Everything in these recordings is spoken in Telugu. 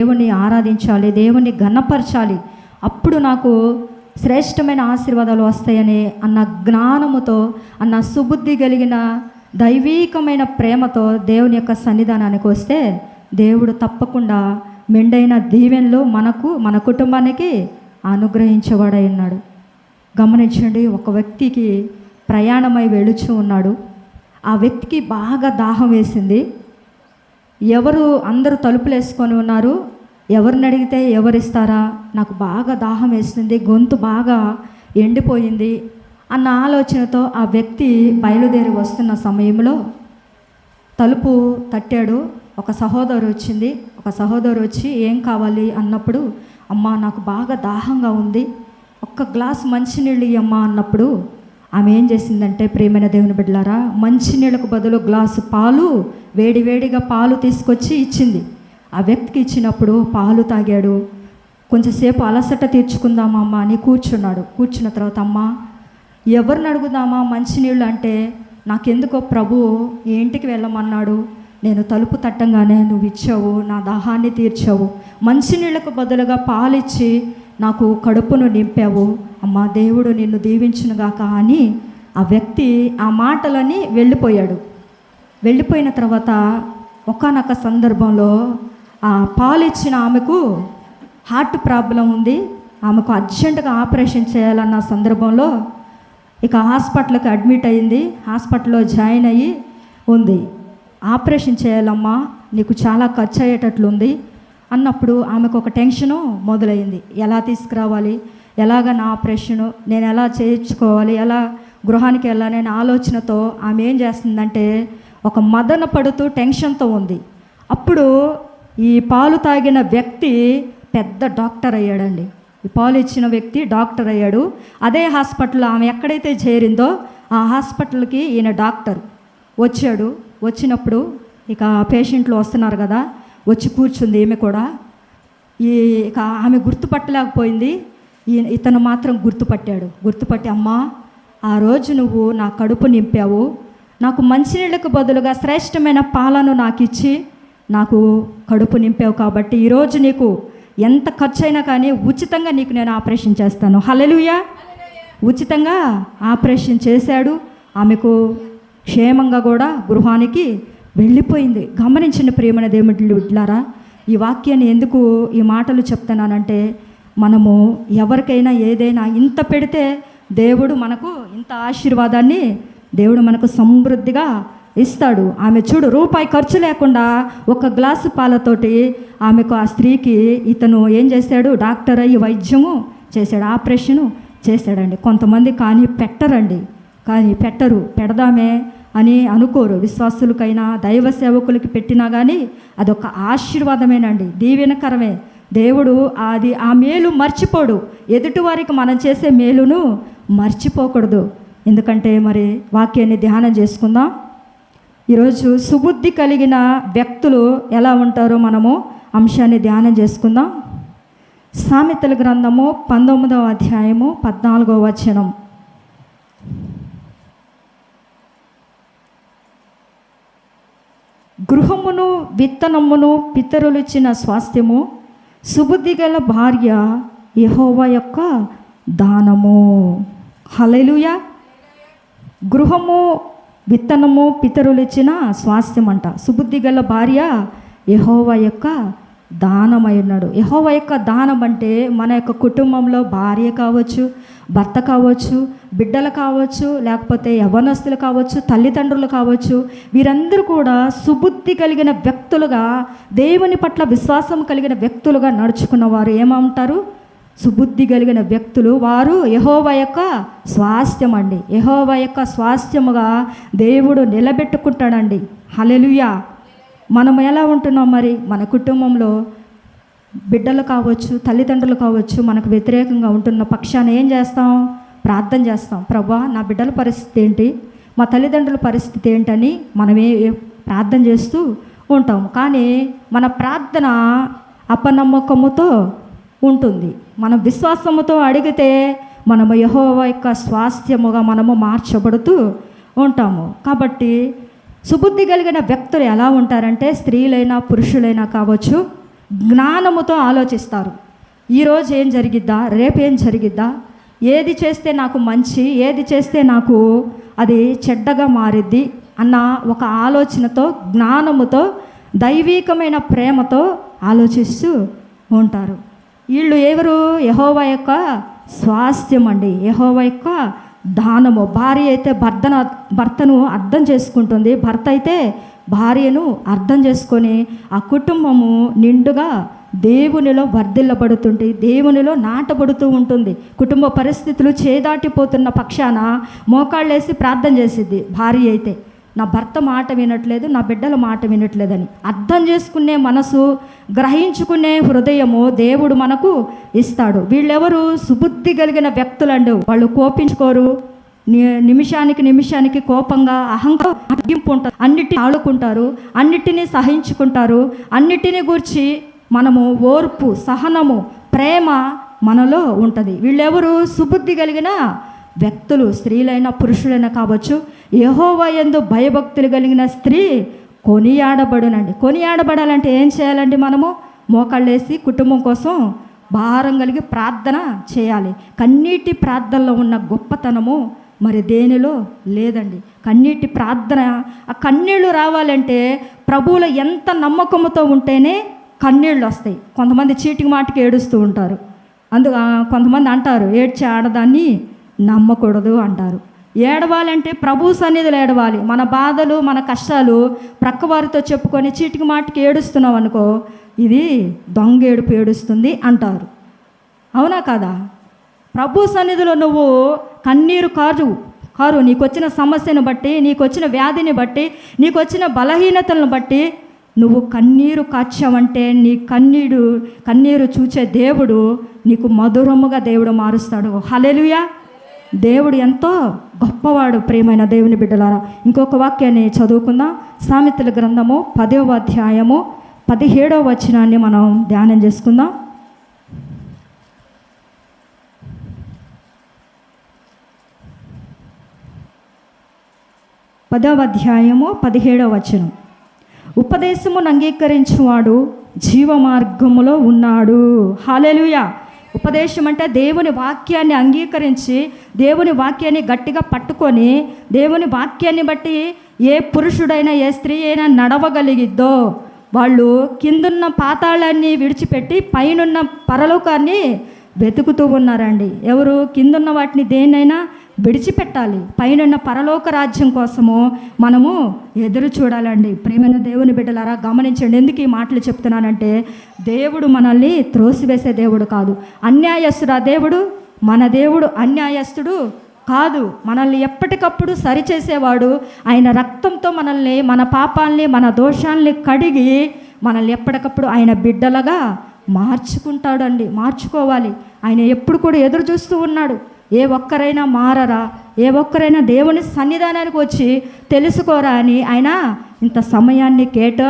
దేవుణ్ణి ఆరాధించాలి దేవుణ్ణి ఘనపరచాలి. అప్పుడు నాకు శ్రేష్టమైన ఆశీర్వాదాలు వస్తాయని అన్న జ్ఞానముతో అన్న సుబుద్ధి కలిగిన దైవీకమైన ప్రేమతో దేవుని యొక్క సన్నిధానానికి వస్తే దేవుడు తప్పకుండా మెండైన దీవెనలు మనకు మన కుటుంబానికి అనుగ్రహించేవాడై ఉన్నాడు. గమనించండి ఒక వ్యక్తికి ప్రయాణమై వెళుచు ఉన్నాడు. ఆ వ్యక్తికి బాగా దాహం వేసింది. ఎవరు అందరూ తలుపులు వేసుకొని ఉన్నారు? ఎవరిని అడిగితే ఎవరిస్తారా? నాకు బాగా దాహం వేస్తుంది గొంతు బాగా ఎండిపోయింది అన్న ఆలోచనతో ఆ వ్యక్తి బయలుదేరి వస్తున్న సమయంలో తలుపు తట్టాడు. ఒక సహోదరు వచ్చింది. ఒక సహోదరు వచ్చి ఏం కావాలి? అన్నప్పుడు అమ్మ నాకు బాగా దాహంగా ఉంది. ఒక్క గ్లాస్ మంచినీళ్ళు ఇయ్యమ్మా అన్నప్పుడు ఆమె ఏం చేసిందంటే ప్రేమైన దేవుని బిడ్డలారా మంచినీళ్ళకు బదులు గ్లాసు పాలు వేడివేడిగా పాలు తీసుకొచ్చి ఇచ్చింది. ఆ వ్యక్తికి ఇచ్చినప్పుడు పాలు తాగాడు. కొంచెంసేపు అలసట తీర్చుకుందామా అని కూర్చున్నాడు. కూర్చున్న తర్వాత అమ్మ ఎవరిని అడుగుదామా మంచినీళ్ళు అంటే నాకెందుకో ప్రభు ఈ ఇంటికి వెళ్ళమన్నాడు. నేను తలుపు తట్టంగానే నువ్వు ఇచ్చావు నా దాహాన్ని తీర్చావు. మంచినీళ్ళకు బదులుగా పాలిచ్చి నాకు కడుపును నింపావు. అమ్మా దేవుడు నిన్ను దీవించునుగాక అని ఆ వ్యక్తి ఆ మాటలని వెళ్ళిపోయాడు. వెళ్ళిపోయిన తర్వాత ఒకానొక సందర్భంలో ఆ పాలు ఇచ్చిన ఆమెకు హార్ట్ ప్రాబ్లం ఉంది. ఆమెకు అర్జెంటుగా ఆపరేషన్ చేయాలన్న సందర్భంలో ఇక హాస్పిటల్కి అడ్మిట్ అయింది. హాస్పిటల్లో జాయిన్ అయ్యి ఉంది. ఆపరేషన్ చేయాలమ్మా నీకు చాలా ఖర్చు అయ్యేటట్లుంది. అన్నప్పుడు ఆమెకు ఒక టెన్షను మొదలైంది. ఎలా తీసుకురావాలి? ఎలాగ నా ఆపరేషను నేను ఎలా చేయించుకోవాలి? ఎలా గృహానికి వెళ్ళాలనే ఆలోచనతో ఆమె ఏం చేస్తుందంటే ఒక మదన పడుతూ టెన్షన్తో ఉంది. అప్పుడు ఈ పాలు తాగిన వ్యక్తి పెద్ద డాక్టర్ అయ్యాడండి. ఈ పాలు ఇచ్చిన వ్యక్తి డాక్టర్ అయ్యాడు. అదే హాస్పిటల్ ఆమె ఎక్కడైతే చేరిందో ఆ హాస్పిటల్కి ఈయన డాక్టర్ వచ్చాడు. వచ్చినప్పుడు ఇక పేషెంట్లు వస్తున్నారు కదా వచ్చి కూర్చుంది ఈమె కూడా. ఈ ఇక ఆమె గుర్తుపట్టలేకపోయింది. ఈ ఇతను మాత్రం గుర్తుపట్టాడు. గుర్తుపట్టి అమ్మా ఆ రోజు నువ్వు నా కడుపు నింపావు. నాకు మంచినీళ్ళకు బదులుగా శ్రేష్టమైన పాలను నాకు ఇచ్చి నాకు కడుపు నింపావు కాబట్టి ఈరోజు నీకు ఎంత ఖర్చు అయినా కానీ ఉచితంగా నీకు నేను ఆపరేషన్ చేస్తాను. హలలుయా ఉచితంగా ఆపరేషన్ చేశాడు. ఆమెకు క్షేమంగా కూడా గృహానికి వెళ్ళిపోయింది. గమనించిన ప్రియమైన దేవుడు బిడ్లారా ఈ వాక్యాన్ని ఎందుకు ఈ మాటలు చెప్తున్నానంటే మనము ఎవరికైనా ఏదైనా ఇంత పెడితే దేవుడు మనకు ఇంత ఆశీర్వాదాన్ని దేవుడు మనకు సమృద్ధిగా ఇస్తాడు. ఆమె చూడు రూపాయి ఖర్చు లేకుండా ఒక గ్లాసు పాలతోటి ఆమెకు ఆ స్త్రీకి ఇతను ఏం చేశాడు? డాక్టర్ అయ్యి వైద్యము చేశాడు ఆపరేషను చేశాడండి. కొంతమంది కానీ పెట్టరండి. కానీ పెట్టరు పెడదామే అని అనుకోరు. విశ్వాసులకైనా దైవ సేవకులకి పెట్టినా కానీ అదొక ఆశీర్వాదమేనండి. దీవెనకరమే. దేవుడు అది ఆ మేలు మర్చిపోడు. ఎదుటివారికి మనం చేసే మేలును మర్చిపోకూడదు. ఎందుకంటే మరి వాక్యాన్ని ధ్యానం చేసుకుందాం. ఈరోజు సుబుద్ధి కలిగిన వ్యక్తులు ఎలా ఉంటారో మనము అంశాన్ని ధ్యానం చేసుకుందాం. సామెతల గ్రంథము పంతొమ్మిదవ అధ్యాయము పద్నాలుగవ వచనం. గృహమును విత్తనమును పితరులిచ్చిన స్వాస్థ్యము సుబుద్ధి గల భార్య యెహోవా యొక్క దానము. హలెలుయా గృహము విత్తనము పితరులిచ్చిన స్వాస్థ్యం అంట సుబుద్ధి గల భార్య యహోవ యొక్క దానమై ఉన్నాడు. యహోవ యొక్క దానం అంటే మన యొక్క కుటుంబంలో భార్య కావచ్చు భర్త కావచ్చు బిడ్డలు కావచ్చు లేకపోతే యవనస్తులు కావచ్చు తల్లిదండ్రులు కావచ్చు వీరందరూ కూడా సుబుద్ధి కలిగిన వ్యక్తులుగా దేవుని పట్ల విశ్వాసం కలిగిన వ్యక్తులుగా నడుచుకున్న వారు ఏమంటారు? సుబుద్ధి కలిగిన వ్యక్తులు. వారు యహోవ యొక్క స్వాస్థ్యం అండి యహోవ యొక్క స్వాస్థ్యముగా దేవుడు నిలబెట్టుకుంటాడండి. హలెలుయా మనం ఎలా ఉంటున్నాం మరి? మన కుటుంబంలో బిడ్డలు కావచ్చు తల్లిదండ్రులు కావచ్చు మనకు వ్యతిరేకంగా ఉంటున్న పక్షాన ఏం చేస్తాం? ప్రార్థన చేస్తాం. ప్రభా నా బిడ్డల పరిస్థితి ఏంటి? మా తల్లిదండ్రుల పరిస్థితి ఏంటని మనమే ప్రార్థన చేస్తూ ఉంటాం కానీ మన ప్రార్థన అపనమ్మకముతో ఉంటుంది. మనం విశ్వాసముతో అడిగితే మనము యహోవ యొక్క స్వాస్థ్యముగా మనము మార్చబడుతూ ఉంటాము. కాబట్టి సుబుద్ధి కలిగిన వ్యక్తులు ఎలా ఉంటారంటే స్త్రీలైనా పురుషులైనా కావచ్చు జ్ఞానముతో ఆలోచిస్తారు. ఈరోజు ఏం జరిగిద్దా? రేపేం జరిగిద్దా? ఏది చేస్తే నాకు మంచి ఏది చేస్తే నాకు అది చెడ్డగా మారిద్ది అన్న ఒక ఆలోచనతో జ్ఞానముతో దైవీకమైన ప్రేమతో ఆలోచిస్తూ ఉంటారు. వీళ్ళు ఎవరు? యహోవ యొక్క స్వాస్థ్యం అండి యహోవ యొక్క దానము. భార్య అయితే భర్తను భర్తను అర్థం చేసుకుంటుంది. భర్త అయితే భార్యను అర్థం చేసుకొని ఆ కుటుంబము నిండుగా దేవునిలో వర్ధిల్లబడుతుంది. దేవునిలో నాటబడుతూ ఉంటుంది. కుటుంబ పరిస్థితులు చేదాటిపోతున్న పక్షాన మోకాళ్ళేసి ప్రార్థన చేసిద్ది. భార్య అయితే నా భర్త మాట వినట్లేదు నా బిడ్డల మాట వినట్లేదని. అర్థం చేసుకునే మనసు గ్రహించుకునే హృదయము దేవుడు మనకు ఇస్తాడు. వీళ్ళెవరు? సుబుద్ధి కలిగిన వ్యక్తులండు. వాళ్ళు కోపించుకోరు. ని- నిమిషానికి నిమిషానికి కోపంగా అహంకారం అడ్డింపు ఉంటారు అన్నిటిని ఆడుకుంటారు అన్నిటినీ సహించుకుంటారు. అన్నిటిని గూర్చి మనము ఓర్పు సహనము ప్రేమ మనలో ఉంటుంది. వీళ్ళెవరు? సుబుద్ధి కలిగిన వ్యక్తులు స్త్రీలైనా పురుషులైనా కావచ్చు యహోవా ఎందు భయభక్తులు కలిగిన స్త్రీ కొనియాడబడునండి. కొనియాడబడాలంటే ఏం చేయాలండి మనము? మోకాళ్ళేసి కుటుంబం కోసం భారం కలిగి ప్రార్థన చేయాలి. కన్నీటి ప్రార్థనలో ఉన్న గొప్పతనము మరి దేనిలో? లేదండి. కన్నీటి ప్రార్థన ఆ కన్నీళ్ళు రావాలంటే ప్రభువులో ఎంత నమ్మకంతో ఉంటేనే కన్నీళ్ళు వస్తాయి. కొంతమంది చీటికి మాటికి ఏడుస్తూ ఉంటారు. అందు కొంతమంది అంటారు ఏడ్చే ఆడదాన్ని నమ్మకూడదు అంటారు. ఏడవాలంటే ప్రభు సన్నిధిలో ఏడవాలి. మన బాధలు మన కష్టాలు ప్రక్కవారితో చెప్పుకొని చీటికి మాటికి ఏడుస్తున్నాం అనుకో ఇది దొంగ ఏడుపు ఏడుస్తుంది అంటారు. అవునా కదా? ప్రభు సన్నిధిలో నువ్వు కన్నీరు కారు కారు నీకు వచ్చిన సమస్యను బట్టి నీకు వచ్చిన వ్యాధిని బట్టి నీకు వచ్చిన బలహీనతలను బట్టి నువ్వు కన్నీరు కాచావంటే నీ కన్నీడు కన్నీరు చూచే దేవుడు నీకు మధురముగా దేవుడు మారుస్తాడు. హలెలుయా దేవుడు ఎంతో గొప్పవాడు ప్రియమైన దేవుని బిడ్డలారా. ఇంకొక వాక్యాన్ని చదువుకుందాం. సామెతల గ్రంథము పదవ అధ్యాయము పదిహేడవ వచనాన్ని మనం ధ్యానం చేసుకుందాం. పదవ అధ్యాయము పదిహేడవ వచనం. ఉపదేశమును అంగీకరించువాడు జీవ మార్గములో ఉన్నాడు. హాలెలుయా! ఉపదేశం అంటే దేవుని వాక్యాన్ని అంగీకరించి దేవుని వాక్యాన్ని గట్టిగా పట్టుకొని దేవుని వాక్యాన్ని బట్టి ఏ పురుషుడైనా ఏ స్త్రీ అయినా నడవగలిగిద్దో. వాళ్ళు కిందున్న పాతాళాన్ని విడిచిపెట్టి పైనున్న పరలోకాన్ని వెతుకుతూ ఉన్నారండి. ఎవరు కిందున్న వాటిని దేన్నైనా విడిచిపెట్టాలి. పైనున్న పరలోక రాజ్యం కోసము మనము ఎదురు చూడాలండి. ప్రేమైన దేవుని బిడ్డలారా గమనించండి. ఎందుకు ఈ మాటలు చెప్తున్నానంటే దేవుడు మనల్ని త్రోసివేసే దేవుడు కాదు. అన్యాయస్తుడా దేవుడు? మన దేవుడు అన్యాయస్తుడు కాదు. మనల్ని ఎప్పటికప్పుడు సరిచేసేవాడు. ఆయన రక్తంతో మనల్ని మన పాపాల్ని మన దోషాల్ని కడిగి మనల్ని ఎప్పటికప్పుడు ఆయన బిడ్డలుగా మార్చుకుంటాడండి. మార్చుకోవాలి. ఆయన ఎప్పుడు కూడా ఎదురు చూస్తూ ఉన్నాడు. ఏ ఒక్కరైనా మారరా ఏ ఒక్కరైనా దేవుని సన్నిధానానికి వచ్చి తెలుసుకోరా అని ఆయన ఇంత సమయాన్ని కేట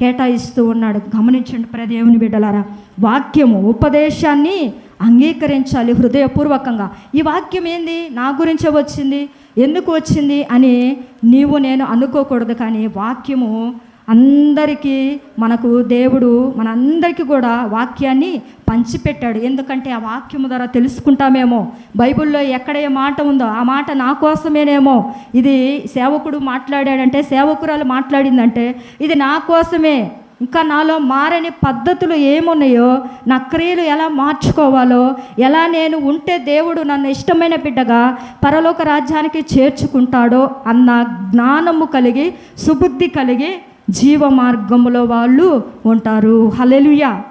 కేటాయిస్తూ ఉన్నాడు. గమనించండి ప్ర దేవుని బిడ్డలారా వాక్యము ఉపదేశాన్ని అంగీకరించాలి హృదయపూర్వకంగా. ఈ వాక్యం ఏంది? నా గురించే వచ్చింది? ఎందుకు వచ్చింది? అని నీవు నేను అనుకోకూడదు కానీ వాక్యము అందరికీ మనకు దేవుడు మనందరికీ కూడా వాక్యాన్ని పంచిపెట్టాడు. ఎందుకంటే ఆ వాక్యము ద్వారా తెలుసుకుంటామేమో. బైబిల్లో ఎక్కడ ఏ మాట ఉందో ఆ మాట నా కోసమేనేమో. ఇది సేవకుడు మాట్లాడాడంటే సేవకురాలు మాట్లాడిందంటే ఇది నా కోసమే. ఇంకా నాలో మారని పద్ధతులు ఏమున్నాయో నా క్రియలు ఎలా మార్చుకోవాలో ఎలా నేను ఉంటే దేవుడు నన్ను ఇష్టమైన బిడ్డగా పరలోక రాజ్యానికి చేర్చుకుంటాడో అన్న జ్ఞానము కలిగి సుబుద్ధి కలిగి జీవ మార్గంలో వాళ్ళు ఉంటారు. హలెలుయా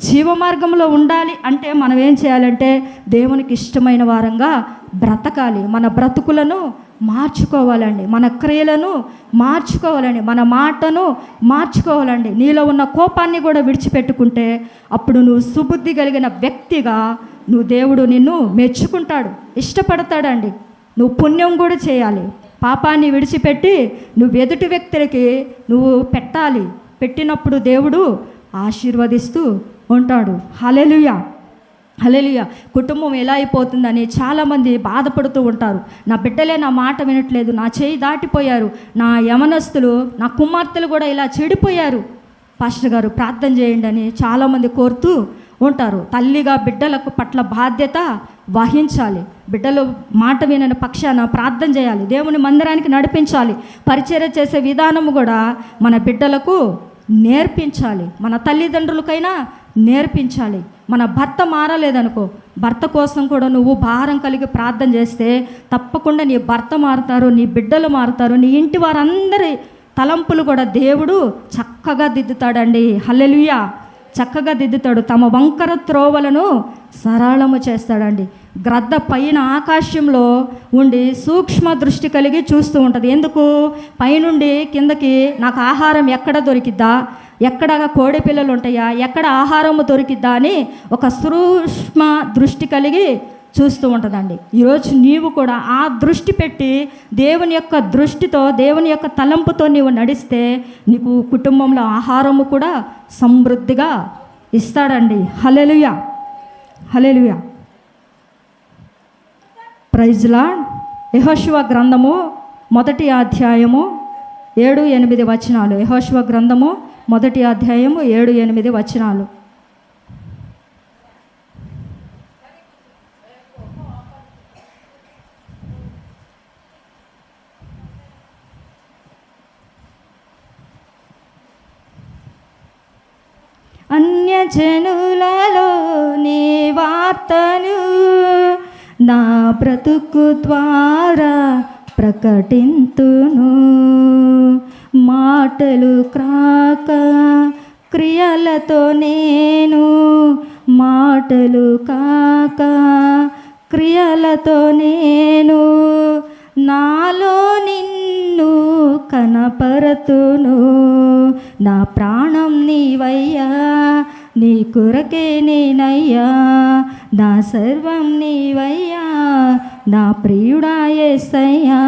జీవ మార్గంలో ఉండాలి అంటే మనం ఏం చేయాలంటే దేవునికి ఇష్టమైన వారంగా బ్రతకాలి. మన బ్రతుకులను మార్చుకోవాలండి. మన క్రియలను మార్చుకోవాలండి. మన మాటను మార్చుకోవాలండి. నీలో ఉన్న కోపాన్ని కూడా విడిచిపెట్టుకుంటే అప్పుడు నువ్వు సుబుద్ధి కలిగిన వ్యక్తిగా నువ్వు దేవుడు నిన్ను మెచ్చుకుంటాడు. ఇష్టపడతాడండి. నువ్వు పుణ్యం కూడా చేయాలి. పాపాన్ని విడిచిపెట్టి నువ్వు ఎదుటి వ్యక్తులకి నువ్వు పెట్టాలి. పెట్టినప్పుడు దేవుడు ఆశీర్వదిస్తూ ఉంటాడు. హలెలుయ హలెలుయ కుటుంబం ఎలా అయిపోతుందని చాలామంది బాధపడుతూ ఉంటారు. నా బిడ్డలే నా మాట వినట్లేదు. నా చేయి దాటిపోయారు. నా యమనస్తులు నా కుమార్తెలు కూడా ఇలా చెడిపోయారు. పాస్టర్ గారు ప్రార్థన చేయండి అని చాలామంది కోరుతూ ఉంటారు. తల్లిగా బిడ్డలకు పట్ల బాధ్యత వహించాలి. బిడ్డలు మాట వినని పక్షాన ప్రార్థన చేయాలి. దేవుని మందిరానికి నడిపించాలి. పరిచర్య చేసే విధానం కూడా మన బిడ్డలకు నేర్పించాలి. మన తల్లిదండ్రులకైనా నేర్పించాలి. మన భర్త మారలేదనుకో భర్త కోసం కూడా నువ్వు భారం కలిగి ప్రార్థన చేస్తే తప్పకుండా నీ భర్త మారుతారు నీ బిడ్డలు మారుతారు నీ ఇంటి వారందరి తలంపులు కూడా దేవుడు చక్కగా దిద్దుతాడండి. హల్లెలుయా. చక్కగా దిద్దుతాడు. తమ వంకర త్రోవలను సరళము చేస్తాడండి. గ్రద్ద పైన ఆకాశంలో ఉండి సూక్ష్మ దృష్టి కలిగి చూస్తూ ఉంటుంది. ఎందుకు? పైనుండి కిందకి నాకు ఆహారం ఎక్కడ దొరికిద్దా? ఎక్కడ కోడి పిల్లలు ఉంటాయా? ఎక్కడ ఆహారము దొరికిద్దా అని ఒక సూక్ష్మ దృష్టి కలిగి చూస్తూ ఉంటుందండి. ఈరోజు నీవు కూడా ఆ దృష్టి పెట్టి దేవుని యొక్క దృష్టితో దేవుని యొక్క తలంపుతో నీవు నడిస్తే నీకు కుటుంబంలో ఆహారము కూడా సమృద్ధిగా ఇస్తాడండి. హలెలుయా హలెలుయా ప్రైజ్లా యహోశివ గ్రంథము మొదటి అధ్యాయము ఏడు ఎనిమిది వచనాలు. యహోశివ గ్రంథము మొదటి అధ్యాయము ఏడు ఎనిమిది వచనాలు. అన్యజనులలో నీ వార్తను నా బ్రతుకు ద్వారా ప్రకటింతును. మాటలు క్రాక క్రియలతో నేను మాటలు కాక క్రియలతో నేను నాలో నిన్ను కనపరతును. నా ప్రాణం నీవయ్యా నీ కొరకే నేనయ్యా. నా సర్వం నీవయ్యా నా ప్రియుడా యేసయ్యా.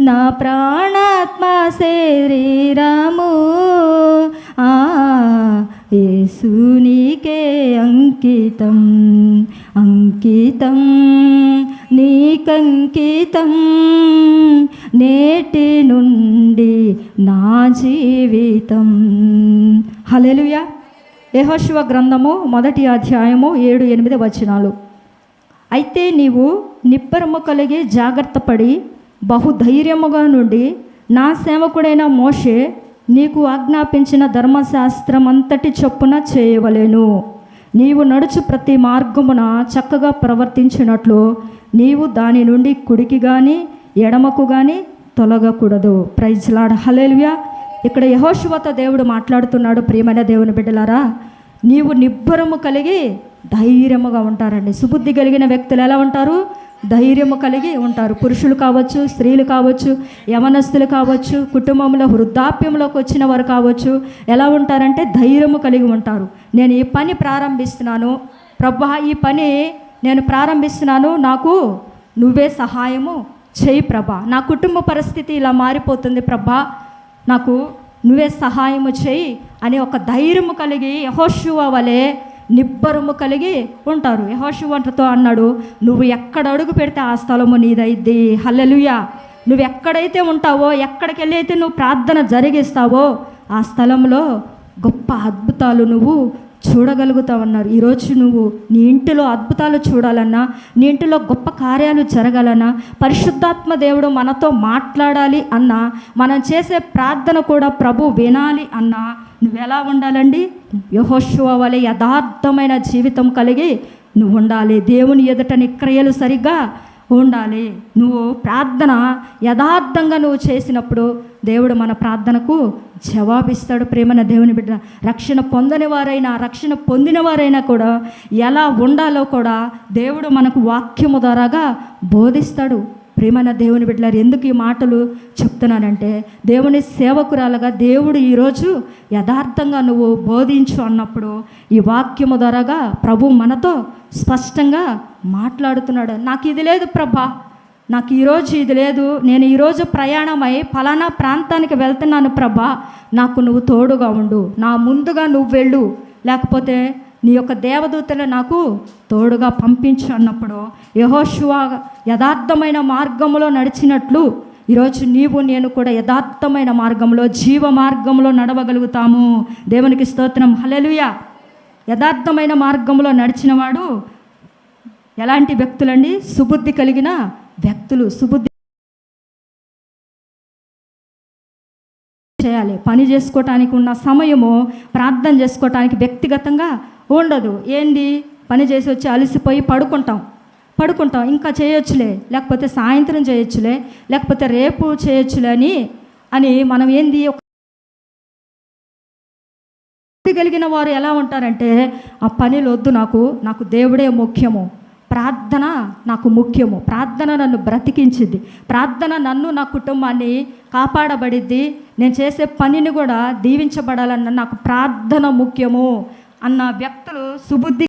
నా ప్రాణాత్మ శరీరము. ఆ యేసు నీకే అంకితం అంకితం. నీకంకితం. నేటి నుండి నా జీవితం. హల్లెలూయా. యహోశివ గ్రంథము మొదటి అధ్యాయము ఏడు ఎనిమిది వచనాలు. అయితే నీవు నిప్పరము కలిగి జాగ్రత్త పడి బహుధైర్యముగా నుండి నా సేవకుడైన మోషే నీకు ఆజ్ఞాపించిన ధర్మశాస్త్రం అంతటి చొప్పున చేయవలేను. నీవు నడుచు ప్రతి మార్గమున చక్కగా ప్రవర్తించినట్లు నీవు దాని నుండి కుడికి కానీ ఎడమకు కానీ తొలగకూడదు. ప్రైజ్ లాడ్ హలేలుయా ఇక్కడ యహోశువతో దేవుడు మాట్లాడుతున్నాడు ప్రియమైన దేవుని బిడ్డలారా. నీవు నిబ్బరము కలిగి ధైర్యముగా ఉంటారండి. సుబుద్ధి కలిగిన వ్యక్తులు ఎలా ఉంటారు? ధైర్యము కలిగి ఉంటారు. పురుషులు కావచ్చు స్త్రీలు కావచ్చు యవనస్తులు కావచ్చు కుటుంబంలో వృద్ధాప్యంలోకి వచ్చిన వారు కావచ్చు ఎలా ఉంటారంటే ధైర్యము కలిగి ఉంటారు. నేను ఈ పని ప్రారంభిస్తున్నాను. ప్రభా ఈ పని నేను ప్రారంభిస్తున్నాను నాకు నువ్వే సహాయము చేయి ప్రభా. నా కుటుంబ పరిస్థితి ఇలా మారిపోతుంది ప్రభా. నాకు నువ్వే సహాయము చేయి అని ఒక ధైర్యము కలిగి యహోశివ వలె నిబ్బరము కలిగి ఉంటారు. యహోశివంటతో అన్నాడు నువ్వు ఎక్కడ అడుగు పెడితే ఆ స్థలము నీదైద్ది. హల్లెలూయా. నువ్వు ఎక్కడైతే ఉంటావో ఎక్కడికి వెళ్ళి అయితే నువ్వు ప్రార్థన జరిగిస్తావో ఆ స్థలంలో గొప్ప అద్భుతాలు నువ్వు చూడగలుగుతావన్నారు. ఈరోజు నువ్వు నీ ఇంటిలో అద్భుతాలు చూడాలన్నా నీ ఇంటిలో గొప్ప కార్యాలు జరగాలన్నా పరిశుద్ధాత్మ దేవుడు మనతో మాట్లాడాలి అన్నా మనం చేసే ప్రార్థన కూడా ప్రభు వినాలి అన్నా నువ్వు ఎలా ఉండాలండి? యహోశువ వలె యథార్థమైన జీవితం కలిగి నువ్వు ఉండాలి. దేవుని ఎదుట నీ క్రియలు సరిగ్గా ఉండాలి. నువ్వు ప్రార్థన యథార్థంగా నువ్వు చేసినప్పుడు దేవుడు మన ప్రార్థనకు జవాబిస్తాడు ప్రేమన దేవుని బిడ్డ. రక్షణ పొందని వారైనా రక్షణ పొందిన వారైనా కూడా ఎలా ఉండాలో కూడా దేవుడు మనకు వాక్యము ద్వారాగా బోధిస్తాడు. ప్రేమన దేవుని బిడ్డలారు ఎందుకు ఈ మాటలు చెప్తున్నానంటే దేవుని సేవకురాలుగా దేవుడు ఈరోజు యథార్థంగా నువ్వు బోధించు అన్నప్పుడు ఈ వాక్యము ద్వారాగా ప్రభు మనతో స్పష్టంగా మాట్లాడుతున్నాడు. నాకు ఇది లేదు ప్రభా. నాకు ఈరోజు ఇది లేదు. నేను ఈరోజు ప్రయాణమై ఫలానా ప్రాంతానికి వెళ్తున్నాను ప్రభా. నాకు నువ్వు తోడుగా ఉండు. నా ముందుగా నువ్వు వెళ్ళు. లేకపోతే నీ యొక్క దేవదూతలు నాకు తోడుగా పంపించు అన్నప్పుడు యహోశువ యథార్థమైన మార్గంలో నడిచినట్లు ఈరోజు నీవు నేను కూడా యథార్థమైన మార్గంలో జీవ మార్గంలో నడవగలుగుతాము. దేవునికి స్తోత్రం. హల్లెలూయా. యథార్థమైన మార్గంలో నడిచినవాడు ఎలాంటి వ్యక్తులండి? సుబుద్ధి కలిగిన వ్యక్తులు సుబుద్ధి చేయాలి. పని చేసుకోవటానికి ఉన్న సమయము ప్రార్థన చేసుకోవటానికి వ్యక్తిగతంగా ఉండదు. ఏంది? పని చేసి వచ్చి అలసిపోయి పడుకుంటాం. పడుకుంటాం. ఇంకా చేయొచ్చులే. లేకపోతే సాయంత్రం చేయొచ్చులే. లేకపోతే రేపు చేయొచ్చులే అని అని మనం ఏంది? ఒక కలిగిన వారు ఎలా ఉంటారంటే ఆ పనిలు వద్దు నాకు. నాకు దేవుడే ముఖ్యము. ప్రార్థన నాకు ముఖ్యము. ప్రార్థన నన్ను బ్రతికించింది ప్రార్థన నన్ను నా కుటుంబాన్ని కాపాడబడిద్ది. నేను చేసే పనిని కూడా దీవించబడాలన్న నాకు ప్రార్థన ముఖ్యము అన్న వ్యక్తులు సుబుద్ధి